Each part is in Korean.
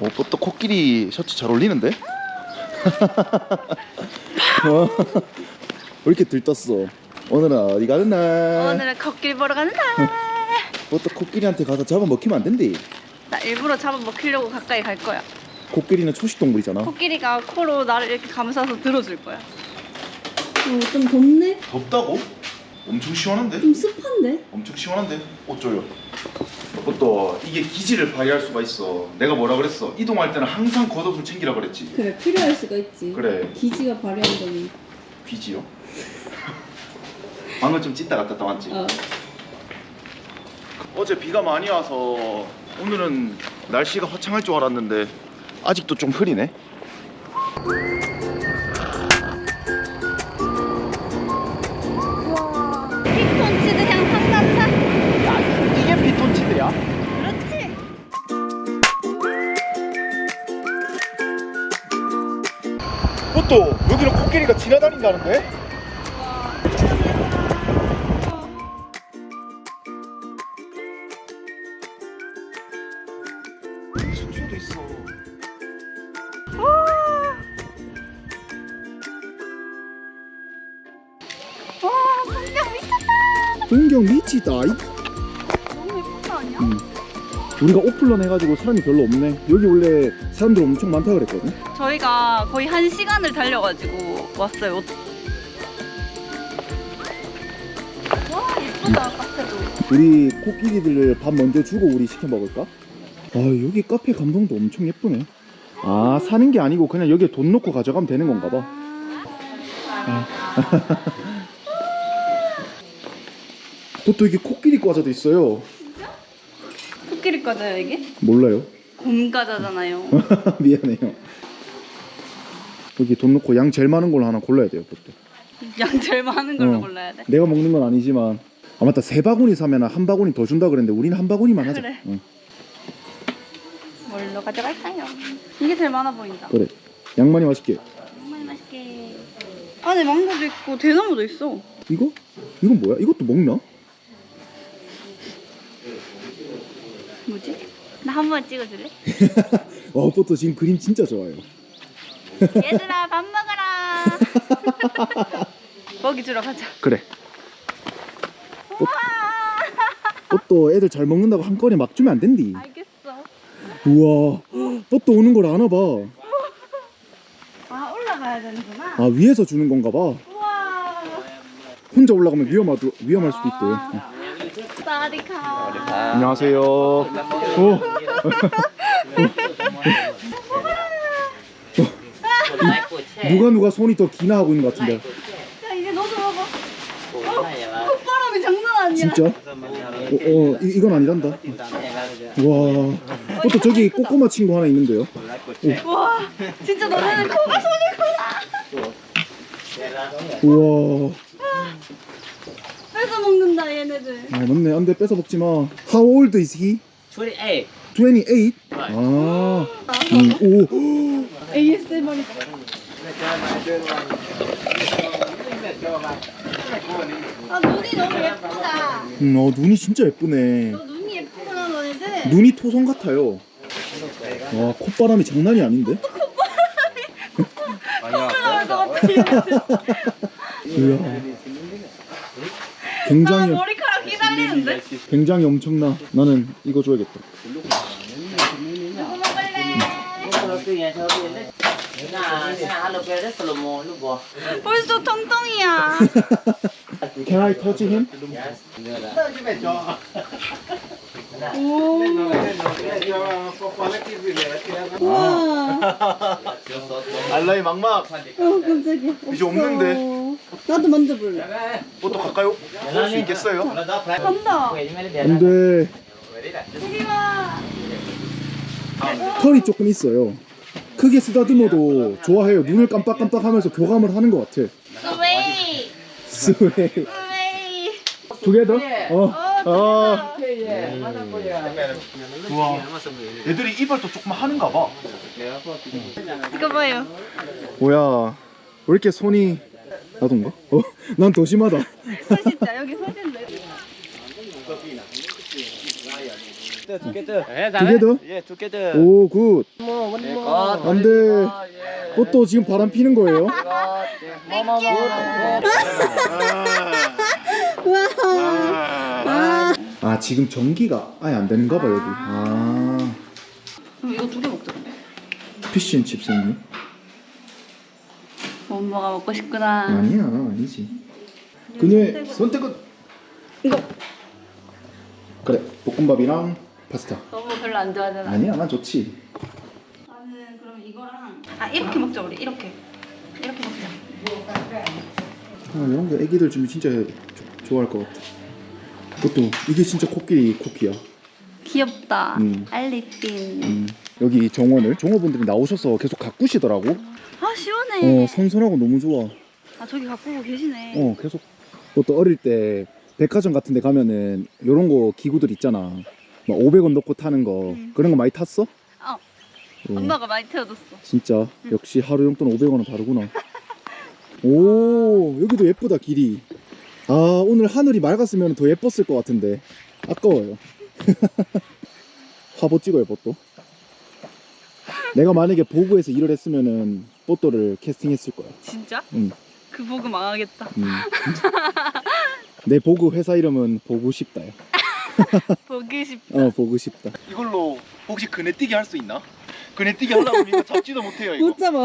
어, 또 코끼리 셔츠 잘 어울리는데? 어, 왜 이렇게 들떴어? 오늘은 어디 가는 날? 오늘은 코끼리 보러 가는 날. 뭐또 코끼리한테 가서 잡아먹히면 안 된대. 나 일부러 잡아먹히려고 가까이 갈 거야. 코끼리는 초식 동물이잖아. 코끼리가 코로 나를 이렇게 감싸서 들어줄 거야. 어, 좀 덥네? 덥다고? 엄청 시원한데? 좀 습한데? 엄청 시원한데? 어쩌요? 그것도 이게 기지를 발휘할 수가 있어. 내가 뭐라 그랬어? 이동할 때는 항상 겉옷을 챙기라 그랬지. 그래, 필요할 수가 있지. 그래. 기지가 발휘한 거니. 귀지요? 방금 좀 찢다 갔다 왔지? 어. 어제 비가 많이 와서 오늘은 날씨가 화창할 줄 알았는데 아직도 좀 흐리네. 피톤치드야? 그렇지. 그것도 여기는 코끼리가 지나다닌다는데? 숙소도 있어. 와, 풍경 미쳤다. 풍경 미치다. 우리가 오픈런 해가지고 사람이 별로 없네. 여기 원래 사람들 엄청 많다 그랬거든. 저희가 거의 한 시간을 달려가지고 왔어요. 와, 예쁘다, 카페도. 우리 코끼리들을 밥 먼저 주고 우리 시켜 먹을까? 아 여기 카페 감성도 엄청 예쁘네. 아 사는 게 아니고 그냥 여기에 돈 넣고 가져가면 되는 건가 봐. 또또 이게 코끼리 과자도 있어요. 코끼리 과자요, 이게? 몰라요. 곰 과자잖아요. 미안해요. 여기 돈 넣고 양 제일 많은 걸로 하나 골라야 돼요. 그것도. 양 제일 많은 걸로 어. 골라야 돼. 내가 먹는 건 아니지만 아 맞다 세 바구니 사면 한 바구니 더 준다 그랬는데 우리는 한 바구니만 하자. 그래. 응, 뭘로 가져갈까요? 이게 제일 많아 보인다. 그래. 양만이 맛있게. 정말 맛있게. 안에 망고도 있고 대나무도 있어. 이거? 이건 뭐야? 이것도 먹나? 뭐지? 나 한 번 찍어줄래? 와, 그것도 지금 그림 진짜 좋아요. 얘들아 밥 먹어라. 먹이 주러 가자. 그래. 우와. 그것도 애들 잘 먹는다고 한 건에 막 주면 안 된디. 알겠어. 우와, 그것도 오는 걸 아나 봐. 아 올라가야 되는구나. 아 위에서 주는 건가 봐. 우와. 혼자 올라가면 위험하 위험할 수도 있대. 아. 사디카. 안녕하세요. 오. 누가 누가 손이 더 기나 하고 있는 것 같은데. 자 이제 너도 먹어. 콧바람이 장난 아니야. 진짜? 어, 어 이, 이건 아니란다. 와, 그것도 저기 꼬꼬마 친구 하나 있는데요. 와 진짜 너네는 코가 손이구나. 우와. 먹는다 얘네들. 아 맞네. 안돼 뺏어 먹지 마. How old is he? 28. 28. 아. 음, 오. ASMR. 아 눈이 너무 예쁘다. 음, 어 눈이 진짜 예쁘네. 너 눈이 예쁘구나 너네들. 눈이 토성 같아요. 와 콧바람이 장난이 아닌데? 콧바람을 것 같아. 얘네들. 이야. 아 굉장히 머리카락 기다리는데. 굉장히 엄청나. 나는 이거 줘야겠다. 벌써 통통이야. Can I touch him? 오. 우와. 알라이 막막. 어, 깜짝이야. 이제 없는데. 나도 만져볼래. 뭐또 가까요? 볼수 있겠어요? 간다. 안돼. 이리 와. 털이 조금 있어요. 크게 쓰다듬어도 좋아해요. 눈을 깜빡깜빡하면서 교감을 하는 것 같아. 스웨이. 스웨이. 스웨이. 두 개 더 어. 어, 아. 우와. 애들이 이발도 조금 하는가 봐. 이거 봐요. 뭐야? 왜 이렇게 손이 나도인가? 어, 난더 심하다. 손 진짜 여기 손인데. together, together. 예, 두개더 Yeah, together. 오 굿. 예. 안돼. 예. 꽃도 지금 바람 피는 거예요? 예. 와. 아 지금 전기가 아예 안 되는가 봐 여기. 아 이거 두 개 먹자. 피쉬앤칩스 있네. 엄마가 먹고 싶구나. 아니야 아니지. 그녀의 선택은 이거 그래 볶음밥이랑 파스타. 너무 별로 안 좋아하잖아. 아니야 난 좋지. 나는 그럼 이거랑 아 이렇게 먹자 우리 이렇게 이렇게 먹자. 아, 이런 거 애기들 주면 진짜 조- 좋아할 것 같아. 그것도 이게 진짜 코끼리 쿠키야. 귀엽다. 음. 알리핀. 음, 여기 정원을 종업원들이 나오셔서 계속 가꾸시더라고. 아 시원 해. 어 선선하고 너무 좋아. 아 저기 가꾸고 계시네. 어 계속 그것도 어릴 때 백화점 같은 데 가면은 요런 거 기구들 있잖아 막 500원 넣고 타는 거 음. 그런 거 많이 탔어? 어. 어, 엄마가 많이 태워줬어. 진짜 역시 하루 용돈 500원은 다르구나 오 여기도 예쁘다 길이 아 오늘 하늘이 맑았으면 더 예뻤을 것 같은데 아까워요 화보 찍어요 뽀또 내가 만약에 보그에서 일을 했으면은 뽀또를 캐스팅했을 거야 진짜? 응. 그 보고 망하겠다. 음. 내 보그 회사 이름은 보고 싶다요 보기 싶. 어 보고 싶다. 이걸로 혹시 그네뛰기 할 수 있나? 그네뛰기 하려고 이거 잡지도 못해요 이거. 잡아.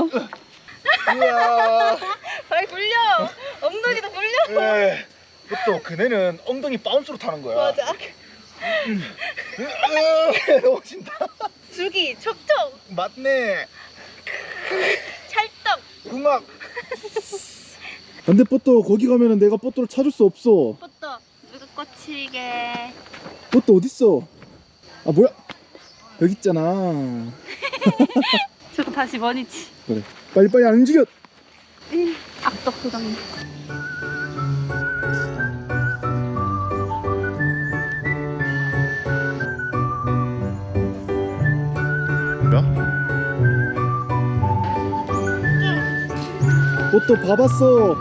이야. 발 굴려. 엉덩이도 굴려. 네. 또 그네는 엉덩이 바운스로 타는 거야. 맞아. 너무 진다. 주기 촉촉 맞네. 궁합. 근데 뽀또 거기 가면은 내가 뽀또를 찾을 수 없어. 포터 누가 꽂히게. 뽀또 어딨어? 아 뭐야? 여기 있잖아. 저거 다시 머니치. 그래. 빨리빨리 안 움직여. 악덕 소장님. 뽀또 봐봤어.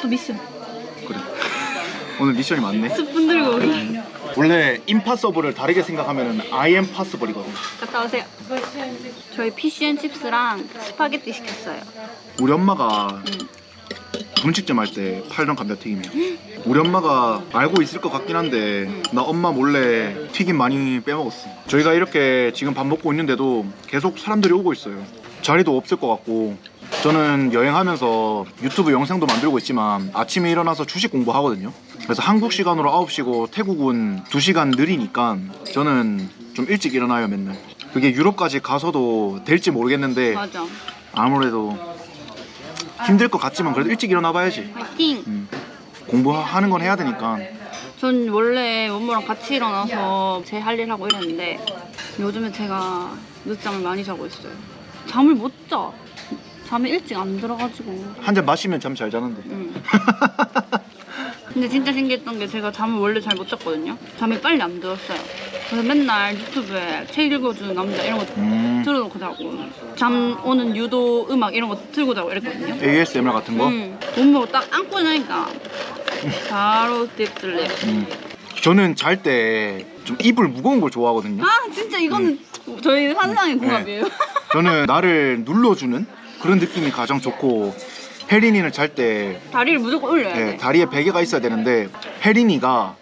또 미션. 오늘 미션이 많네. 스푼 들고 오기. 원래 임파서블을 다르게 생각하면 am possible이거든. 갔다 오세요. 저희 피쉬앤칩스랑 스파게티 시켰어요. 우리 엄마가 응. 분식점 할 때 팔던 감자튀김이야. 우리 엄마가 알고 있을 것 같긴 한데 나 엄마 몰래 튀김 많이 빼먹었어. 저희가 이렇게 지금 밥 먹고 있는데도 계속 사람들이 오고 있어요. 자리도 없을 것 같고 저는 여행하면서 유튜브 영상도 만들고 있지만 아침에 일어나서 주식 공부하거든요. 그래서 한국 시간으로 9시고 태국은 2시간 느리니까 저는 좀 일찍 일어나요 맨날. 그게 유럽까지 가서도 될지 모르겠는데 맞아. 아무래도 힘들 것 같지만 그래도 일찍 일어나 봐야지. 화이팅! 음. 공부하는 건 해야 되니까. 전 원래 원모랑 같이 일어나서 제 할 일 하고 이랬는데 요즘에 제가 늦잠을 많이 자고 있어요. 잠을 못 자. 잠이 일찍 안 들어가지고. 한 잔 마시면 잠 잘 자는데. 응. 근데 진짜 신기했던 게 제가 잠을 원래 잘 못 잤거든요. 잠이 빨리 안 들었어요. 그래서 맨날 유튜브에 책 읽어주는 남자 이런 거 음. 틀어놓고 자고 잠 오는 유도 음악 이런 거 틀고 자고 이랬거든요. ASMR 같은 거. 응. 몸으로 딱 안고 나니까 바로 딥슬립. 음. 저는 잘 때 좀 이불 무거운 걸 좋아하거든요. 아 진짜 이거는 저희 환상의 궁합이에요. 저는 나를 눌러주는 그런 느낌이 가장 좋고 혜린이는 잘때 다리를 무조건 올려야 예, 돼. 다리에 베개가 있어야 되는데 혜린이가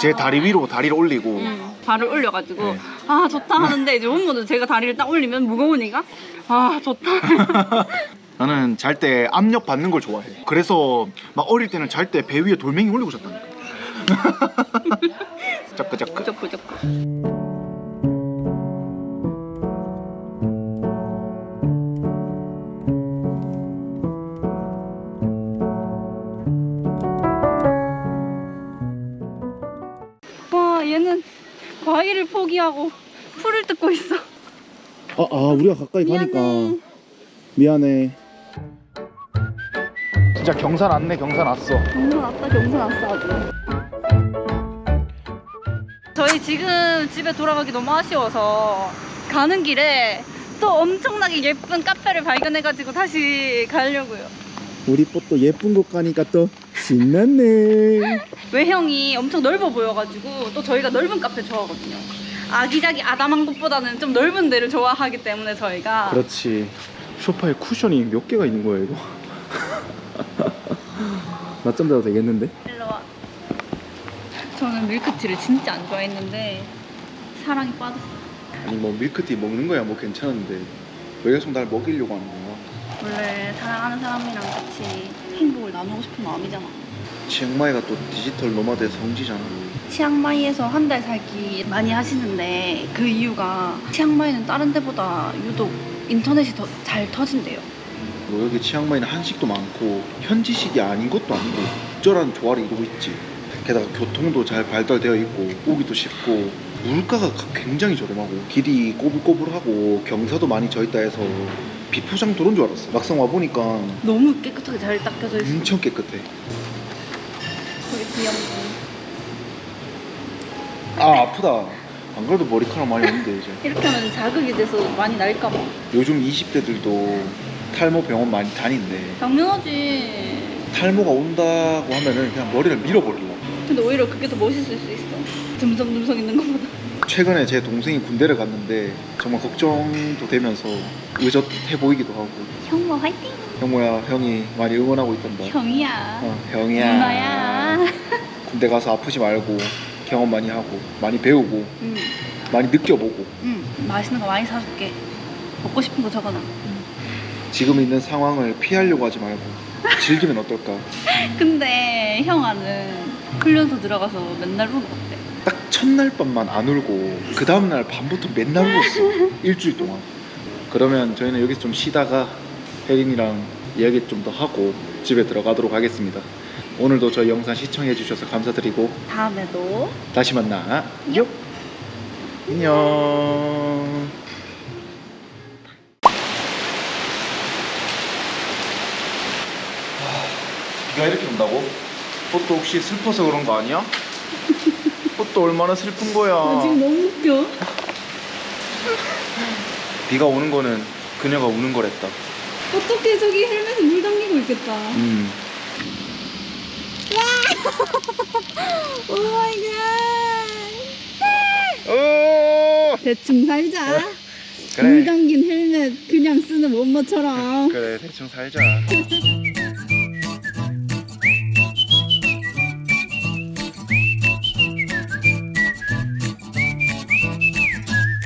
제 다리 위로 다리를 올리고 응. 발을 올려가지고 네. 아 좋다 하는데 이제 원모도 제가 다리를 딱 올리면 무거우니까 아 좋다. 나는 잘 때 압력 받는 걸 좋아해. 그래서 막 어릴 때는 잘 때 배 위에 돌멩이 올리고 잤다니까. 자꾸자꾸. 부적부적. 하고 풀을 뜯고 있어. 아, 아 우리가 가까이 가니까 미안해. 미안해. 진짜 경산 왔네 경산 왔어. 경선 왔다 경선 왔어 아주. 저희 지금 집에 돌아가기 너무 아쉬워서 가는 길에 또 엄청나게 예쁜 카페를 발견해가지고 다시 가려고요. 우리 뽀또 예쁜 곳 가니까 또 신났네. 외형이 엄청 넓어 보여가지고 또 저희가 넓은 카페 좋아하거든요. 아기자기 아담한 곳보다는 좀 넓은 데를 좋아하기 때문에 저희가 그렇지. 소파에 쿠션이 몇 개가 있는 거야 이거? 낮잠 자도 되겠는데? 일로 와. 저는 밀크티를 진짜 안 좋아했는데 사랑이 빠졌어. 아니 뭐 밀크티 먹는 거야 뭐 괜찮은데 왜 계속 날 먹이려고 하는 거야? 원래 사랑하는 사람이랑 같이 행복을 나누고 싶은 마음이잖아. 치앙마이가 또 디지털 노마드의 성지잖아. 치앙마이에서 한 달 살기 많이 하시는데 그 이유가 치앙마이는 다른 데보다 유독 인터넷이 더 잘 터진대요. 뭐 여기 치앙마이는 한식도 많고 현지식이 아닌 것도 아니고 적절한 조화를 이루고 있지. 게다가 교통도 잘 발달되어 있고 오기도 쉽고 물가가 굉장히 저렴하고 길이 꼬불꼬불하고 경사도 많이 져 있다 해서 비포장 도로인 줄 알았어. 막상 와 보니까 너무 깨끗하게 잘 닦여져 있어. 엄청 깨끗해. 귀엽고. 아 아프다. 안 그래도 머리카락 많이 없는데 이제. 이렇게 하면 자극이 돼서 많이 날까봐. 요즘 20대들도 탈모 병원 많이 다닌대. 당연하지. 탈모가 온다고 하면은 그냥 머리를 밀어버리려고. 근데 오히려 그게 더 멋있을 수 있어. 듬성듬성 있는 것보다. 최근에 제 동생이 군대를 갔는데 정말 걱정도 되면서 의젓해 보이기도 하고 형모 화이팅! 형모야 형이 많이 응원하고 있단다 형이야. 어, 형이야 누나야. 군대 가서 아프지 말고 경험 많이 하고 많이 배우고 응. 많이 느껴보고 응. 맛있는 거 많이 사줄게. 먹고 싶은 거 적어놔. 지금 있는 상황을 피하려고 하지 말고 즐기면 어떨까 근데 형아는 훈련소 들어가서 맨날 울었대. 딱 첫날 밤만 안 울고 그 다음날 밤부터 맨날 울었어 일주일 동안 그러면 저희는 여기서 좀 쉬다가 혜린이랑 이야기 좀 더 하고 집에 들어가도록 하겠습니다 오늘도 저희 영상 시청해 주셔서 감사드리고 다음에도 다시 만나 요 안녕 비가 이렇게 온다고? 꽃도 혹시 슬퍼서 그런 거 아니야? 꽃도 얼마나 슬픈 거야 너무 웃겨. 비가 오는 거는 그녀가 우는 거랬다 어떻게 저기 헬멧에 물 담기고 있겠다. 음. 오 마이 갓. 오! 대충 살자. 그래 물 담긴 헬멧 그냥 쓰는 엄마처럼. 그래 대충 살자